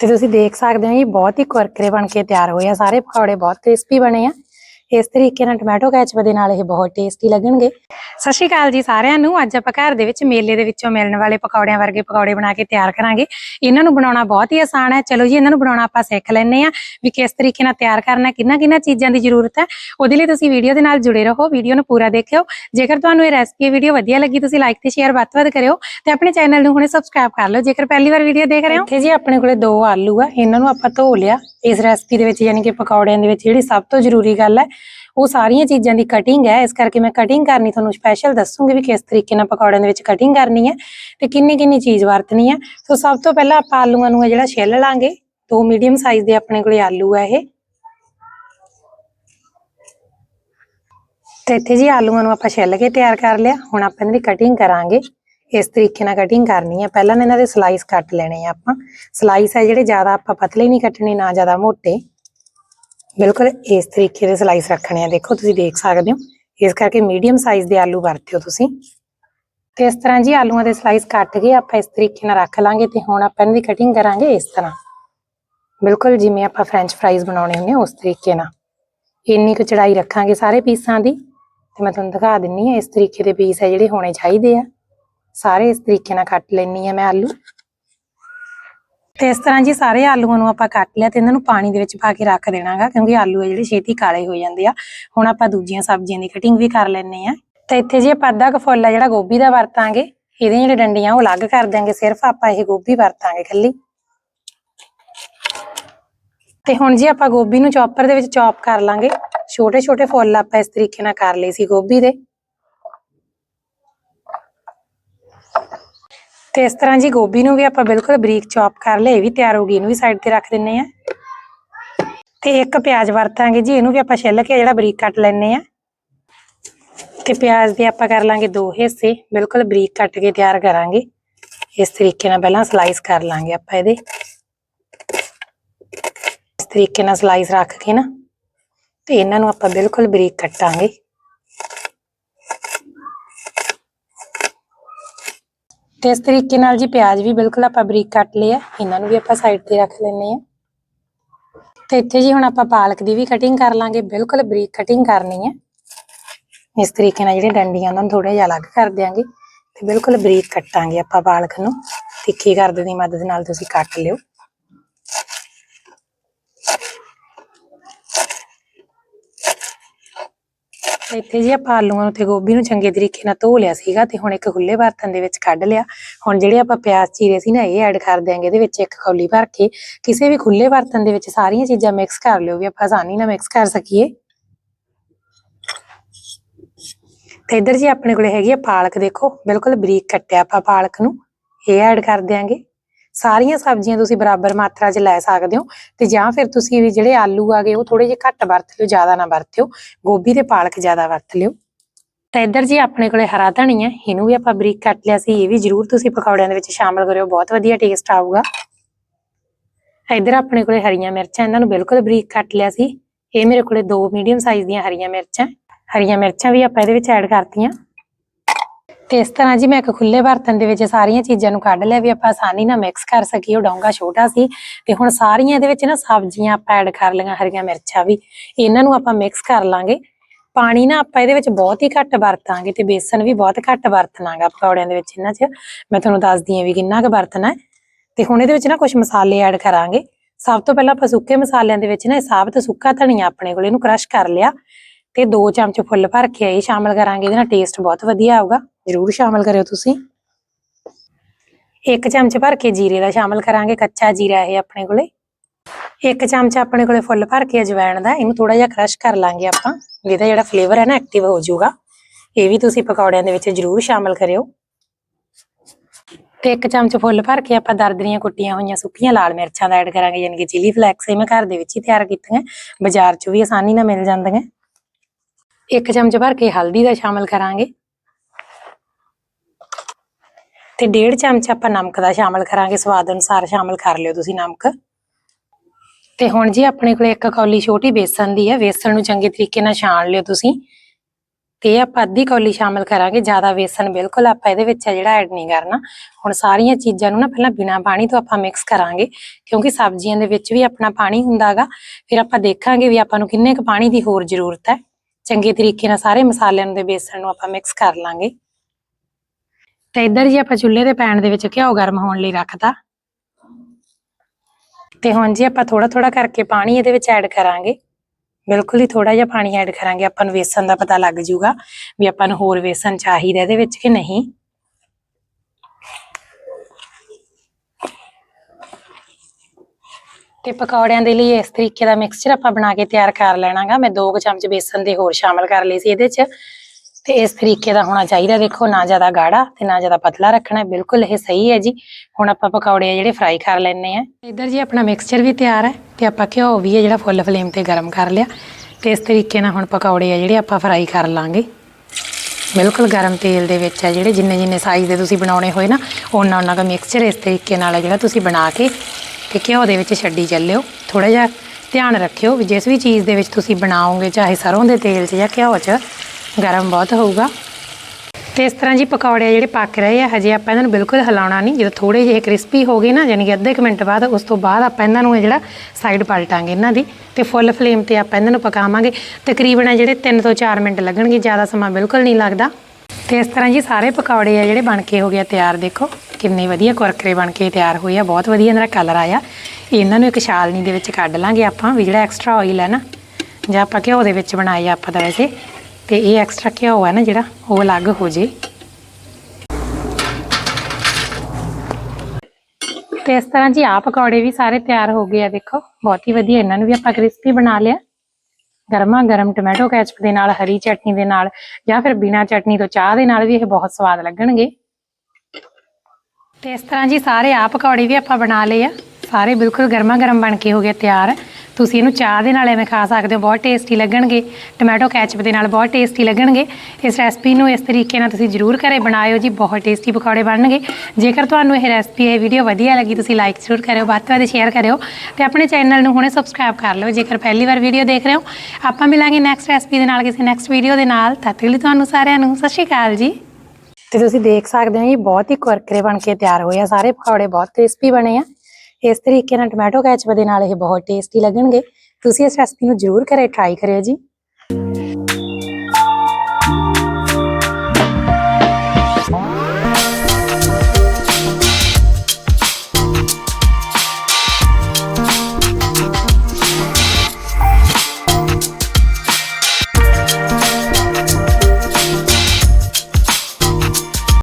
ਤੇ ਤੁਸੀਂ ਦੇਖ ਸਕਦੇ ਹੋ ਇਹ ਬਹੁਤ ਹੀ ਕੁਰਕਰੇ ਬਣ ਕੇ ਤਿਆਰ ਹੋਏ ਆ, ਸਾਰੇ ਪਕੌੜੇ ਬਹੁਤ ਕ੍ਰਿਸਪੀ ਬਣੇ ਆ। ਇਸ ਤਰੀਕੇ ਨਾਲ ਟੋਮੈਟੋ ਕੈਚਅਪ ਦੇ ਨਾਲ ਇਹ ਬਹੁਤ ਟੇਸਟੀ ਲੱਗਣਗੇ। ਸਤਿ ਸ਼੍ਰੀ ਅਕਾਲ ਜੀ ਸਾਰਿਆਂ ਨੂੰ। ਅੱਜ ਆਪਾਂ ਘਰ ਦੇ ਵਿੱਚ ਮੇਲੇ ਦੇ ਵਿੱਚੋਂ ਮਿਲਣ ਵਾਲੇ ਪਕੌੜਿਆਂ ਵਰਗੇ ਪਕੌੜੇ ਬਣਾ ਕੇ ਤਿਆਰ ਕਰਾਂਗੇ। ਇਹਨਾਂ ਨੂੰ ਬਣਾਉਣਾ ਬਹੁਤ ਹੀ ਆਸਾਨ ਹੈ। ਚਲੋ ਜੀ, ਇਹਨਾਂ ਨੂੰ ਬਣਾਉਣਾ ਆਪਾਂ ਸਿੱਖ ਲੈਂਦੇ ਆ ਵੀ ਕਿਸ ਤਰੀਕੇ ਨਾਲ ਤਿਆਰ ਕਰਨਾ ਕਿੰਨਾ ਕਿੰਨਾ ਚੀਜ਼ਾਂ ਦੀ ਜ਼ਰੂਰਤ ਹੈ। ਉਹਦੇ ਲਈ ਤੁਸੀਂ ਵੀਡੀਓ ਦੇ ਨਾਲ ਜੁੜੇ ਰਹੋ, ਵੀਡੀਓ ਨੂੰ ਪੂਰਾ ਦੇਖਿਓ। ਜੇਕਰ ਤੁਹਾਨੂੰ ਇਹ ਰੈਸਪੀ ਵੀਡੀਓ ਵਧੀਆ ਲੱਗੀ, ਤੁਸੀਂ ਲਾਈਕ ਤੇ ਸ਼ੇਅਰ ਵੱਧ ਤੋਂ ਵੱਧ ਕਰਿਓ ਤੇ ਆਪਣੇ ਚੈਨਲ ਨੂੰ ਹੁਣੇ ਸਬਸਕ੍ਰਾਈਬ ਕਰ ਲਓ। ਜੇਕਰ ਪਹਿਲੀ ਵਾਰ ਵੀਡੀਓ ਦੇਖ ਰਹੇ ਹੋ। ਇੱਥੇ ਜੀ ਆਪਣੇ ਕੋਲੇ ਦੋ ਆਲੂ ਆ, ਇਹਨਾਂ ਨੂੰ ਆਪਾਂ ਧੋ ਲਿਆ। ਇਸ ਰੈਸਪੀ ਦੇ ਵਿੱਚ ਯਾਨੀ ਕਿ ਪਕੌੜਿਆਂ ਦੇ ਵਿੱਚ ਜਿਹੜੀ ਸਭ ਤੋਂ ਜ਼ਰੂਰੀ ਗੱਲ ਹੈ, ਉਹ ਸਾਰੀਆਂ ਚੀਜ਼ਾਂ ਦੀ ਕਟਿੰਗ ਹੈ। ਇਸ ਕਰਕੇ ਮੈਂ ਕਟਿੰਗ ਕਰਨੀ ਤੁਹਾਨੂੰ ਸਪੈਸ਼ਲ ਦੱਸੂਗੀ ਵੀ ਕਿਸ ਤਰੀਕੇ ਨਾਲ ਪਕੌੜਿਆਂ ਦੇ ਵਿੱਚ ਕਟਿੰਗ ਕਰਨੀ ਹੈ ਤੇ ਕਿੰਨੀ ਕਿੰਨੀ ਚੀਜ਼ ਵਰਤਣੀ ਹੈ। ਸੋ ਸਭ ਤੋਂ ਪਹਿਲਾਂ ਆਪਾਂ ਆਲੂਆਂ ਨੂੰ ਹੈ ਜਿਹੜਾ ਛਿੱਲ ਲਾਂਗੇ। ਦੋ ਮੀਡੀਅਮ ਸਾਈਜ਼ ਦੇ ਆਪਣੇ ਕੋਲੇ ਆਲੂ ਆ ਇਹ। ਤੇ ਇੱਥੇ ਜੀ ਆਲੂਆਂ ਨੂੰ ਆਪਾਂ ਛਿੱਲ ਕੇ ਤਿਆਰ ਕਰ ਲਿਆ। ਹੁਣ ਆਪਾਂ ਇਹਨਾਂ ਦੀ ਕਟਿੰਗ ਕਰਾਂਗੇ। ਇਸ ਤਰੀਕੇ ਨਾਲ ਕਟਿੰਗ ਕਰਨੀ ਹੈ। ਪਹਿਲਾਂ ਇਹਨਾਂ ਦੇ ਸਲਾਈਸ ਕੱਟ ਲੈਣੇ ਆ ਆਪਾਂ। ਸਲਾਈਸ ਹੈ ਜਿਹੜੇ ਜ਼ਿਆਦਾ ਆਪਾਂ ਪਤਲੇ ਨਹੀਂ ਕੱਟਣੇ, ਨਾ ਜ਼ਿਆਦਾ ਮੋਟੇ। ਬਿਲਕੁਲ ਇਸ ਤਰੀਕੇ ਦੇ ਸਲਾਈਸ ਰੱਖਣੇ ਆ। ਦੇਖੋ, ਤੁਸੀਂ ਦੇਖ ਸਕਦੇ ਹੋ। ਇਸ ਕਰਕੇ ਮੀਡੀਅਮ ਸਾਈਜ਼ ਦੇ ਆਲੂ ਵਰਤਿਓ ਤੁਸੀਂ। ਤੇ ਇਸ ਤਰ੍ਹਾਂ ਜੀ ਆਲੂਆਂ ਦੇ ਸਲਾਈਸ ਕੱਟ ਕੇ ਆਪਾਂ ਇਸ ਤਰੀਕੇ ਨਾਲ ਰੱਖ ਲਾਂਗੇ ਤੇ ਹੁਣ ਆਪਾਂ ਇਹਨਾਂ ਦੀ ਕਟਿੰਗ ਕਰਾਂਗੇ ਇਸ ਤਰ੍ਹਾਂ। ਬਿਲਕੁਲ ਜਿਵੇਂ ਆਪਾਂ ਫ੍ਰੈਂਚ ਫਰਾਈਜ਼ ਬਣਾਉਣੇ ਹੁੰਦੇ ਆ, ਉਸ ਤਰੀਕੇ ਨਾਲ। ਇੰਨੀ ਕੁ ਚੜਾਈ ਰੱਖਾਂਗੇ ਸਾਰੇ ਪੀਸਾਂ ਦੀ। ਤੇ ਮੈਂ ਤੁਹਾਨੂੰ ਦਿਖਾ ਦਿੰਨੀ ਆ, ਇਸ ਤਰੀਕੇ ਦੇ ਪੀਸ ਹੈ ਜਿਹੜੇ ਹੋਣੇ ਚਾਹੀਦੇ ਆ। ਸਾਰੇ ਇਸ ਤਰੀਕੇ ਨਾਲ ਕੱਟ ਲੈਣੀ ਆ ਮੈਂ ਆਲੂ। ਤੇ ਇਸ ਤਰ੍ਹਾਂ ਜੀ ਸਾਰੇ ਆਲੂਆਂ ਨੂੰ ਆਪਾਂ ਕੱਟ ਲਿਆ ਤੇ ਇਹਨਾਂ ਨੂੰ ਪਾਣੀ ਦੇ ਵਿੱਚ ਪਾ ਕੇ ਰੱਖ ਦੇਣਾਗਾ, ਕਿਉਂਕਿ ਆਲੂ ਹੈ ਜਿਹੜੇ ਛੇਤੀ ਕਾਲੇ ਹੋ ਜਾਂਦੇ ਆ। ਹੁਣ ਆਪਾਂ ਦੂਜੀਆਂ ਸਬਜ਼ੀਆਂ ਦੀ ਕਟਿੰਗ ਵੀ ਕਰ ਲੈਣੇ ਆ ਤੇ ਇੱਥੇ ਜੀ ਆਪਾਂ ਅੱਧਾ ਕੁ ਫੁੱਲ ਆ ਜਿਹੜਾ ਗੋਭੀ ਦਾ ਵਰਤਾਂਗੇ। ਇਹਦੇ ਜਿਹੜੇ ਡੰਡੀਆਂ ਉਹ ਅਲੱਗ ਕਰ ਦਿਆਂਗੇ, ਸਿਰਫ ਆਪਾਂ ਇਹ ਗੋਭੀ ਵਰਤਾਂਗੇ ਕੱਲੀ ਤੇ ਹੁਣ ਜੀ ਆਪਾਂ ਗੋਭੀ ਨੂੰ ਚੌਪਰ ਦੇ ਵਿੱਚ ਚੌਪ ਕਰ ਲਾਂਗੇ। ਛੋਟੇ ਛੋਟੇ ਫੁੱਲ ਆਪਾਂ ਇਸ ਤਰੀਕੇ ਨਾਲ ਕਰ ਲਏ ਸੀ ਗੋਭੀ ਦੇ। ਤੇ ਇਸ ਤਰ੍ਹਾਂ ਜੀ ਗੋਭੀ ਨੂੰ ਵੀ ਆਪਾਂ ਬਿਲਕੁਲ ਬਰੀਕ ਚੌਪ ਕਰ ਲਿਆ ਇਹ ਵੀ ਤਿਆਰ ਹੋ ਗਈ, ਇਹਨੂੰ ਵੀ ਸਾਈਡ ਤੇ ਰੱਖ ਦਿੰਨੇ ਆ ਤੇ ਇੱਕ ਪਿਆਜ਼ ਵਰਤਾਂਗੇ ਜੀ, ਇਹਨੂੰ ਵੀ ਆਪਾਂ ਛਿੱਲ ਕੇ ਜਿਹੜਾ ਬਰੀਕ ਕੱਟ ਲੈਣੇ ਆ ਤੇ ਪਿਆਜ਼ ਦੇ ਆਪਾਂ ਕਰ ਲਾਂਗੇ ਦੋ ਹਿੱਸੇ, ਬਿਲਕੁਲ ਬਰੀਕ ਕੱਟ ਕੇ ਤਿਆਰ ਕਰਾਂਗੇ। ਇਸ ਤਰੀਕੇ ਨਾਲ ਪਹਿਲਾਂ ਸਲਾਈਸ ਕਰ ਲਾਂਗੇ ਆਪਾਂ ਇਹਦੇ। ਇਸ ਤਰੀਕੇ ਨਾਲ ਸਲਾਈਸ ਰੱਖ ਕੇ ਨਾ, ਤੇ ਇਹਨਾਂ ਨੂੰ ਆਪਾਂ ਬਿਲਕੁਲ ਬਰੀਕ ਕੱਟਾਂਗੇ। ਤੇ ਇਸ ਤਰੀਕੇ ਨਾਲ ਜੀ ਪਿਆਜ਼ ਵੀ ਬਿਲਕੁਲ ਆਪਾਂ ਬਰੀਕ ਕੱਟ ਲਏ ਆ। ਇਹਨਾਂ ਨੂੰ ਵੀ ਆਪਾਂ ਸਾਈਡ ਤੇ ਰੱਖ ਲੈਣੇ ਆ ਤੇ ਇੱਥੇ ਜੀ ਹੁਣ ਆਪਾਂ ਪਾਲਕ ਦੀ ਵੀ ਕਟਿੰਗ ਕਰ ਲਾਂਗੇ। ਬਿਲਕੁਲ ਬਰੀਕ ਕਟਿੰਗ ਕਰਨੀ ਹੈ ਇਸ ਤਰੀਕੇ ਨਾਲ ਜਿਹੜੇ ਡੰਡੀਆਂ ਉਹਨਾਂ ਨੂੰ ਥੋੜਾ ਜਿਹਾ ਅਲੱਗ ਕਰ ਦਿਆਂਗੇ ਤੇ ਬਿਲਕੁਲ ਬਰੀਕ ਕੱਟਾਂਗੇ ਆਪਾਂ ਪਾਲਕ ਨੂੰ। ਤਿੱਖੀ ਕਰਦੇ ਦੀ ਮਦਦ ਨਾਲ ਤੁਸੀਂ ਕੱਟ ਲਿਓ। ਇੱਥੇ ਜੀ ਆਪਾਂ ਆਲੂਆਂ ਨੂੰ ਤੇ ਗੋਭੀ ਨੂੰ ਚੰਗੇ ਤਰੀਕੇ ਨਾਲ ਧੋ ਲਿਆ ਸੀਗਾ ਤੇ ਹੁਣ ਇੱਕ ਖੁੱਲੇ ਬਰਤਨ ਦੇ ਵਿੱਚ ਕੱਢ ਲਿਆ। ਹੁਣ ਜਿਹੜੇ ਆਪਾਂ ਪਿਆਜ਼ ਚੀਰੇ ਸੀ ਨਾ, ਇਹ ਐਡ ਕਰ ਦਿਆਂਗੇ। ਇਹਦੇ ਵਿੱਚ ਇੱਕ ਕੌਲੀ ਭਰ ਕੇ ਕਿਸੇ ਵੀ ਖੁੱਲੇ ਬਰਤਨ ਦੇ ਵਿੱਚ ਸਾਰੀਆਂ ਚੀਜ਼ਾਂ ਮਿਕਸ ਕਰ ਲਿਓ ਵੀ ਆਪਾਂ ਆਸਾਨੀ ਨਾਲ ਮਿਕਸ ਕਰ ਸਕੀਏ। ਤੇ ਇੱਧਰ ਜੀ ਆਪਣੇ ਕੋਲੇ ਹੈਗੀ ਆ ਪਾਲਕ, ਦੇਖੋ, ਬਿਲਕੁਲ ਬਰੀਕ ਕੱਟਿਆ ਆਪਾਂ ਪਾਲਕ ਨੂੰ। ਇਹ ਐਡ ਕਰ ਦਿਆਂਗੇ। ਸਾਰੀਆਂ ਸਬਜ਼ੀਆਂ ਤੁਸੀਂ ਬਰਾਬਰ ਮਾਤਰਾ 'ਚ ਲੈ ਸਕਦੇ ਹੋ ਤੇ ਜਾਂ ਫਿਰ ਤੁਸੀਂ ਵੀ ਜਿਹੜੇ ਆਲੂ ਆਗੇ ਉਹ ਥੋੜੇ ਜਿਹੇ ਘੱਟ ਵਰਤ ਲਿਓ, ਜ਼ਿਆਦਾ ਨਾ ਵਰਤਿਓ ਗੋਭੀ ਤੇ ਪਾਲਕ ਜ਼ਿਆਦਾ ਵਰਤ ਲਿਓ। ਤਾਂ ਇੱਧਰ ਜੀ ਆਪਣੇ ਕੋਲੇ ਹਰਾ ਧਨੀਆ, ਇਹਨੂੰ ਵੀ ਆਪਾਂ ਬਰੀਕ ਕੱਟ ਲਿਆ ਸੀ, ਇਹ ਵੀ ਜਰੂਰ ਤੁਸੀਂ ਪਕੌੜਿਆਂ ਦੇ ਵਿੱਚ ਸ਼ਾਮਲ ਕਰਿਓ, ਬਹੁਤ ਵਧੀਆ ਟੇਸਟ ਆਊਗਾ। ਇੱਧਰ ਆਪਣੇ ਕੋਲੇ ਹਰੀਆਂ ਮਿਰਚਾਂ, ਇਹਨਾਂ ਨੂੰ ਬਿਲਕੁਲ ਬਰੀਕ ਕੱਟ ਲਿਆ ਸੀ। ਇਹ ਮੇਰੇ ਕੋਲੇ ਦੋ ਮੀਡੀਅਮ ਸਾਈਜ਼ ਦੀਆਂ ਹਰੀਆਂ ਮਿਰਚਾਂ। ਹਰੀਆਂ ਮਿਰਚਾਂ ਵੀ ਆਪਾਂ ਇਹਦੇ ਵਿੱਚ ਐਡ ਕਰਤੀਆਂ। ਤੇ ਇਸ ਤਰ੍ਹਾਂ ਜੀ ਮੈਂ ਇੱਕ ਖੁੱਲੇ ਬਰਤਨ ਦੇ ਵਿੱਚ ਸਾਰੀਆਂ ਚੀਜ਼ਾਂ ਨੂੰ ਕੱਢ ਲਿਆ ਵੀ ਆਪਾਂ ਆਸਾਨੀ ਨਾਲ ਮਿਕਸ ਕਰ ਸਕੀਏ। ਉਹ ਡੋਂਗਾ ਛੋਟਾ ਸੀ ਤੇ ਹੁਣ ਸਾਰੀਆਂ ਇਹਦੇ ਵਿੱਚ ਨਾ ਸਬਜ਼ੀਆਂ ਆਪਾਂ ਐਡ ਕਰ ਲਈਆਂ, ਹਰੀਆਂ ਮਿਰਚਾਂ ਵੀ। ਇਹਨਾਂ ਨੂੰ ਆਪਾਂ ਮਿਕਸ ਕਰ ਲਾਂਗੇ। ਪਾਣੀ ਨਾ ਆਪਾਂ ਇਹਦੇ ਵਿੱਚ ਬਹੁਤ ਹੀ ਘੱਟ ਵਰਤਾਂਗੇ ਤੇ ਬੇਸਨ ਵੀ ਬਹੁਤ ਘੱਟ ਵਰਤਣਾਗਾ ਪਕੌੜਿਆਂ ਦੇ ਵਿੱਚ ਇਹਨਾਂ 'ਚ। ਮੈਂ ਤੁਹਾਨੂੰ ਦੱਸਦੀ ਹਾਂ ਵੀ ਕਿੰਨਾ ਕੁ ਵਰਤਣਾ ਹੈ। ਤੇ ਹੁਣ ਇਹਦੇ ਵਿੱਚ ਨਾ ਕੁਝ ਮਸਾਲੇ ਐਡ ਕਰਾਂਗੇ। ਸਭ ਤੋਂ ਪਹਿਲਾਂ ਆਪਾਂ ਸੁੱਕੇ ਮਸਾਲਿਆਂ ਦੇ ਵਿੱਚ ਨਾ ਇਹ ਸਾਬਤ ਸੁੱਕਾ ਧਨੀਆ ਆਪਣੇ ਕੋਲ ਇਹਨੂੰ ਕ੍ਰਸ਼ ਕਰ ਲਿਆ। ਤੇ 2 ਚਮਚ ਫੁੱਲ ਭਰ ਕੇ ਇਹ ਸ਼ਾਮਲ ਕਰਾਂਗੇ, ਇਹਦੇ ਨਾਲ ਟੇਸਟ ਬਹੁਤ ਵਧੀਆ ਆਊਗਾ। ਜਰੂਰ ਸ਼ਾਮਲ ਕਰਿਓ ਤੁਸੀਂ ਇੱਕ ਚਮਚ ਭਰ ਕੇ ਜੀਰੇ ਦਾ ਸ਼ਾਮਲ ਕਰਾਂਗੇ ਕੱਚਾ ਜੀਰਾ ਇਹ ਆਪਣੇ ਕੋਲੇ ਇੱਕ ਚਮਚ ਆਪਣੇ ਕੋਲੇ ਫੁੱਲ ਭਰ ਕੇ ਅਜਵਾਇਣ ਦਾ ਇਹਨੂੰ ਥੋੜਾ ਜਿਹਾ ਕ੍ਰਸ਼ ਕਰ ਲਾਂਗੇ ਆਪਾਂ ਇਹਦਾ ਜਿਹੜਾ ਫਲੇਵਰ ਹੈ ਨਾ ਐਕਟਿਵ ਹੋ ਜਾਊਗਾ ਇਹ ਵੀ ਤੁਸੀਂ ਪਕੌੜਿਆਂ ਦੇ ਵਿੱਚ ਜਰੂਰ ਸ਼ਾਮਲ ਕਰਿਓ ਤੇ ਇੱਕ ਚਮਚ ਫੁੱਲ ਭਰ ਕੇ ਆਪਾਂ ਦਰਦਰੀਆਂ ਕੁੱਟੀਆਂ ਹੋਈਆਂ ਸੁੱਕੀਆਂ ਲਾਲ ਮਿਰਚਾਂ ਦਾ ਐਡ ਕਰਾਂਗੇ ਯਾਨੀ ਕਿ ਚਿਲੀ ਫਲੈਕਸ ਇਹ ਮੈਂ ਘਰ ਦੇ ਵਿੱਚ ਹੀ ਤਿਆਰ ਕੀਤੀਆਂ ਬਾਜ਼ਾਰ 'ਚ ਵੀ ਆਸਾਨੀ ਨਾਲ ਮਿਲ ਜਾਂਦੀਆਂ ਇੱਕ ਚਮਚ ਭਰ ਕੇ ਹਲਦੀ ਦਾ ਸ਼ਾਮਲ ਕਰਾਂਗੇ ਤੇ ਡੇਢ ਚਮਚ ਆਪਾਂ ਨਮਕ ਦਾ ਸ਼ਾਮਲ ਕਰਾਂਗੇ, ਸਵਾਦ ਅਨੁਸਾਰ ਸ਼ਾਮਲ ਕਰ ਲਿਓ ਤੁਸੀਂ ਨਮਕ। ਤੇ ਹੁਣ ਜੀ ਆਪਣੇ ਕੋਲ ਇੱਕ ਕੌਲੀ ਛੋਟੀ ਬੇਸਨ ਦੀ ਹੈ, ਬੇਸਨ ਨੂੰ ਚੰਗੇ ਤਰੀਕੇ ਨਾਲ ਛਾਣ ਲਿਓ ਤੁਸੀਂ। ਤੇ ਆਪਾਂ ਅੱਧੀ ਕੌਲੀ ਸ਼ਾਮਿਲ ਕਰਾਂਗੇ, ਜ਼ਿਆਦਾ ਵੇਸਣ ਬਿਲਕੁਲ ਆਪਾਂ ਇਹਦੇ ਵਿੱਚ ਆ ਜਿਹੜਾ ਐਡ ਨਹੀਂ ਕਰਨਾ। ਹੁਣ ਸਾਰੀਆਂ ਚੀਜ਼ਾਂ ਨੂੰ ਨਾ ਪਹਿਲਾਂ ਬਿਨਾਂ ਪਾਣੀ ਤੋਂ ਆਪਾਂ ਮਿਕਸ ਕਰਾਂਗੇ, ਕਿਉਂਕਿ ਸਬਜ਼ੀਆਂ ਦੇ ਵਿੱਚ ਵੀ ਆਪਣਾ ਪਾਣੀ ਹੁੰਦਾਗਾ। ਫਿਰ ਆਪਾਂ ਦੇਖਾਂਗੇ ਵੀ ਆਪਾਂ ਨੂੰ ਕਿੰਨੇ ਕੁ ਪਾਣੀ ਦੀ ਹੋਰ ਜ਼ਰੂਰਤ ਹੈ। ਚੰਗੇ ਤਰੀਕੇ ਨਾਲ ਸਾਰੇ ਮਸਾਲਿਆਂ ਨੂੰ ਦੇ ਬੇਸਣ ਨੂੰ ਆਪਾਂ ਮਿਕਸ ਕਰ ਲਾਂਗੇ। ਤੇ ਇੱਧਰ ਜੀ ਆਪਾਂ ਚੁੱਲ੍ਹੇ ਦੇ ਪੈਨ ਦੇ ਵਿੱਚ ਘਿਓ ਗਰਮ ਹੋਣ ਲਈ ਰੱਖਤਾ। ਤੇ ਹੁਣ ਜੀ ਆਪਾਂ ਥੋੜਾ ਥੋੜਾ ਕਰਕੇ ਪਾਣੀ ਇਹਦੇ ਵਿੱਚ ਐਡ ਕਰਾਂਗੇ। ਬਿਲਕੁਲ ਹੀ ਥੋੜਾ ਜਿਹਾ ਪਾਣੀ ਐਡ ਕਰਾਂਗੇ, ਆਪਾਂ ਨੂੰ ਵੇਸਣ ਦਾ ਪਤਾ ਲੱਗ ਜਾਊਗਾ ਵੀ ਆਪਾਂ ਨੂੰ ਹੋਰ ਵੇਸਣ ਚਾਹੀਦਾ ਇਹਦੇ ਵਿੱਚ ਕਿ ਨਹੀਂ। ਤੇ ਪਕੌੜਿਆਂ ਦੇ ਲਈ ਇਸ ਤਰੀਕੇ ਦਾ ਮਿਕਸਚਰ ਆਪਾਂ ਬਣਾ ਕੇ ਤਿਆਰ ਕਰ ਲੈਣਾਗਾ। ਮੈਂ 2 ਚਮਚ ਬੇਸਨ ਦੇ ਹੋਰ ਸ਼ਾਮਿਲ ਕਰ ਲਏ ਸੀ ਇਹਦੇ 'ਚ। ਤੇ ਇਸ ਤਰੀਕੇ ਦਾ ਹੋਣਾ ਚਾਹੀਦਾ, ਦੇਖੋ, ਨਾ ਜ਼ਿਆਦਾ ਗਾੜਾ ਤੇ ਨਾ ਜ਼ਿਆਦਾ ਪਤਲਾ ਰੱਖਣਾ, ਬਿਲਕੁਲ ਇਹ ਸਹੀ ਹੈ ਜੀ। ਹੁਣ ਆਪਾਂ ਪਕੌੜੇ ਆ ਜਿਹੜੇ ਫਰਾਈ ਕਰ ਲੈਣੇ ਆ ਇੱਧਰ ਜੀ ਆਪਣਾ ਮਿਕਸਚਰ ਵੀ ਤਿਆਰ ਹੈ ਤੇ ਆਪਾਂ ਘਿਓ ਵੀ ਹੈ ਜਿਹੜਾ ਫੁੱਲ ਫਲੇਮ ਤੇ ਗਰਮ ਕਰ ਲਿਆ। ਤੇ ਇਸ ਤਰੀਕੇ ਨਾਲ ਹੁਣ ਪਕੌੜੇ ਆ ਜਿਹੜੇ ਆਪਾਂ ਫਰਾਈ ਕਰ ਲਾਂਗੇ। ਬਿਲਕੁਲ ਗਰਮ ਤੇਲ ਦੇ ਵਿੱਚ ਹੈ ਜਿਹੜੇ ਜਿੰਨੇ ਜਿੰਨੇ ਸਾਈਜ਼ ਦੇ ਤੁਸੀਂ ਬਣਾਉਣੇ ਹੋਏ ਨਾ, ਉਹਨਾਂ ਉਹਨਾਂ ਦਾ ਮਿਕਸਚਰ ਇਸ ਤਰੀਕੇ ਨਾਲ ਹੈ ਜਿਹੜਾ ਤੁਸੀਂ ਬਣਾ ਕੇ ਤੇ ਘਿਓ ਦੇ ਵਿੱਚ ਛੱਡੀ ਚੱਲਿਓ। ਥੋੜਾ ਜਿਹਾ ਧਿਆਨ ਰੱਖਿਓ ਵੀ ਜਿਸ ਵੀ ਚੀਜ਼ ਦੇ ਵਿੱਚ ਤੁਸੀਂ ਬਣਾਓਗੇ, ਚਾਹੇ ਸਰੋਂ ਦੇ ਤੇਲ 'ਚ ਜਾਂ ਘਿਓ 'ਚ ਗਰਮ ਬਹੁਤ ਹੋਊਗਾ। ਤੇ ਇਸ ਤਰ੍ਹਾਂ ਜੀ ਪਕੌੜੇ ਆ ਜਿਹੜੇ ਪੱਕ ਰਹੇ ਆ, ਹਜੇ ਆਪਾਂ ਇਹਨਾਂ ਨੂੰ ਬਿਲਕੁਲ ਹਿਲਾਉਣਾ ਨਹੀਂ। ਜਦੋਂ ਥੋੜੇ ਜਿਹੇ ਕ੍ਰਿਸਪੀ ਹੋ ਗਏ ਨਾ ਯਾਨੀ ਕਿ ਅੱਧੇ ਕੁ ਮਿੰਟ ਬਾਅਦ, ਉਸ ਤੋਂ ਬਾਅਦ ਆਪਾਂ ਇਹਨਾਂ ਨੂੰ ਇਹ ਜਿਹੜਾ ਸਾਈਡ ਪਲਟਾਂਗੇ ਇਹਨਾਂ ਦੀ ਤੇ ਫੁੱਲ ਫਲੇਮ ਤੇ ਆਪਾਂ ਇਹਨਾਂ ਨੂੰ ਪਕਾਵਾਂਗੇ। ਤਕਰੀਬਨ ਇਹ ਜਿਹੜੇ 3 ਤੋਂ 4 ਮਿੰਟ ਲੱਗਣਗੇ, ਜ਼ਿਆਦਾ ਸਮਾਂ ਬਿਲਕੁਲ ਨਹੀਂ ਲੱਗਦਾ। ਤੇ ਇਸ ਤਰ੍ਹਾਂ ਜੀ ਸਾਰੇ ਪਕੌੜੇ ਆ ਜਿਹੜੇ ਬਣ ਕੇ ਹੋ ਗਿਆ ਤਿਆਰ। ਦੇਖੋ ਕਿੰਨੇ ਵਧੀਆ ਕੁਰਕਰੇ ਬਣ ਕੇ ਤਿਆਰ ਹੋਏ ਆ, ਬਹੁਤ ਵਧੀਆ ਇਹਨਾਂ ਦਾ ਕਲਰ ਆਇਆ। ਇਹਨਾਂ ਨੂੰ ਇੱਕ ਛਾਲਨੀ ਦੇ ਵਿੱਚ ਕੱਢ ਲਾਂਗੇ ਆਪਾਂ, ਵੀ ਜਿਹੜਾ ਐਕਸਟਰਾ ਆਇਲ ਹੈ ਨਾ, ਜਾਂ ਆਪਾਂ ਘਿਓ ਦੇ ਵਿੱਚ ਬਣਾਏ ਆਪਾਂ ਤਾਂ ਵੈਸੇ। ਤੇ ਇਹ ਐਕਸਟਰਾ ਘਿਓ ਹੈ ਨਾ ਜਿਹੜਾ, ਉਹ ਅਲੱਗ ਹੋ ਜੇ। ਤੇ ਇਸ ਤਰ੍ਹਾਂ ਜੀ ਆ ਪਕੌੜੇ ਵੀ ਸਾਰੇ ਤਿਆਰ ਹੋ ਗਏ ਆ, ਦੇਖੋ। ਬਹੁਤ ਹੀ ਵਧੀਆ, ਇਹਨਾਂ ਨੂੰ ਵੀ ਆਪਾਂ ਕ੍ਰਿਸਪੀ ਬਣਾ ਲਿਆ। ਗਰਮਾ ਗਰਮ ਟੋਮੈਟੋ ਕੈਚਪ ਦੇ ਨਾਲ, ਹਰੀ ਚਟਨੀ ਦੇ ਨਾਲ, ਜਾਂ ਫਿਰ ਬਿਨਾ ਚਟਨੀ ਤੋਂ ਚਾਹ ਦੇ ਨਾਲ ਵੀ ਇਹ ਬਹੁਤ ਸਵਾਦ ਲੱਗਣਗੇ। ਤੇ ਇਸ ਤਰ੍ਹਾਂ ਜੀ ਸਾਰੇ ਆ ਪਕੌੜੇ ਵੀ ਆਪਾਂ ਬਣਾ ਲਏ ਆ। ਸਾਰੇ ਬਿਲਕੁਲ ਗਰਮਾ ਗਰਮ ਬਣ ਕੇ ਹੋ ਗਏ ਤਿਆਰ। ਤੁਸੀਂ ਇਹਨੂੰ ਚਾਹ ਦੇ ਨਾਲ ਐਵੇਂ ਖਾ ਸਕਦੇ ਹੋ, ਬਹੁਤ ਟੇਸਟੀ ਲੱਗਣਗੇ। ਟੋਮੈਟੋ ਕੈਚਪ ਦੇ ਨਾਲ ਬਹੁਤ ਟੇਸਟੀ ਲੱਗਣਗੇ। ਇਸ ਰੈਸਪੀ ਨੂੰ ਇਸ ਤਰੀਕੇ ਨਾਲ ਤੁਸੀਂ ਜਰੂਰ ਘਰੇ ਬਣਾਇਓ ਜੀ, ਬਹੁਤ ਟੇਸਟੀ ਪਕੌੜੇ ਬਣਨਗੇ। ਜੇਕਰ ਤੁਹਾਨੂੰ ਇਹ ਰੈਸਪੀ ਇਹ ਵੀਡੀਓ ਵਧੀਆ ਲੱਗੀ, ਤੁਸੀਂ ਲਾਈਕ ਜ਼ਰੂਰ ਕਰਿਓ, ਵੱਧ ਤੋਂ ਵੱਧ ਸ਼ੇਅਰ ਕਰਿਓ ਤੇ ਆਪਣੇ ਚੈਨਲ ਨੂੰ ਹੁਣੇ ਸਬਸਕ੍ਰਾਈਬ ਕਰ ਲਓ, ਜੇਕਰ ਪਹਿਲੀ ਵਾਰ ਵੀਡੀਓ ਦੇਖ ਰਹੇ ਹੋ। ਆਪਾਂ ਮਿਲਾਂਗੇ ਨੈਕਸਟ ਰੈਸਪੀ ਦੇ ਨਾਲ, ਕਿਸੇ ਨੈਕਸਟ ਵੀਡੀਓ ਦੇ ਨਾਲ। ਤਦ ਤੱਕ ਲਈ ਤੁਹਾਨੂੰ ਸਾਰਿਆਂ ਨੂੰ ਸਤਿ ਸ਼੍ਰੀ ਅਕਾਲ ਜੀ। ਤੇ ਤੁਸੀਂ ਦੇਖ ਸਕਦੇ ਹੋ ਜੀ, ਬਹੁਤ ਹੀ ਕੁਰਕਰੇ ਬਣ ਕੇ ਤਿਆਰ ਹੋਏ ਆ, ਸਾਰੇ ਪਕੌੜੇ ਬਹੁਤ ਕ੍ਰਿਸਪੀ ਬਣੇ ਆ। ਇਸ ਤਰੀਕੇ ਨਾਲ ਟੋਮੈਟੋ ਕੈਚਪ ਦੇ ਨਾਲ ਇਹ ਬਹੁਤ ਟੇਸਟੀ ਲੱਗਣਗੇ। ਤੁਸੀਂ ਇਸ ਰੈਸਪੀ ਨੂੰ ਜਰੂਰ ਘਰੇ ਟਰਾਈ ਕਰਿਓ ਜੀ।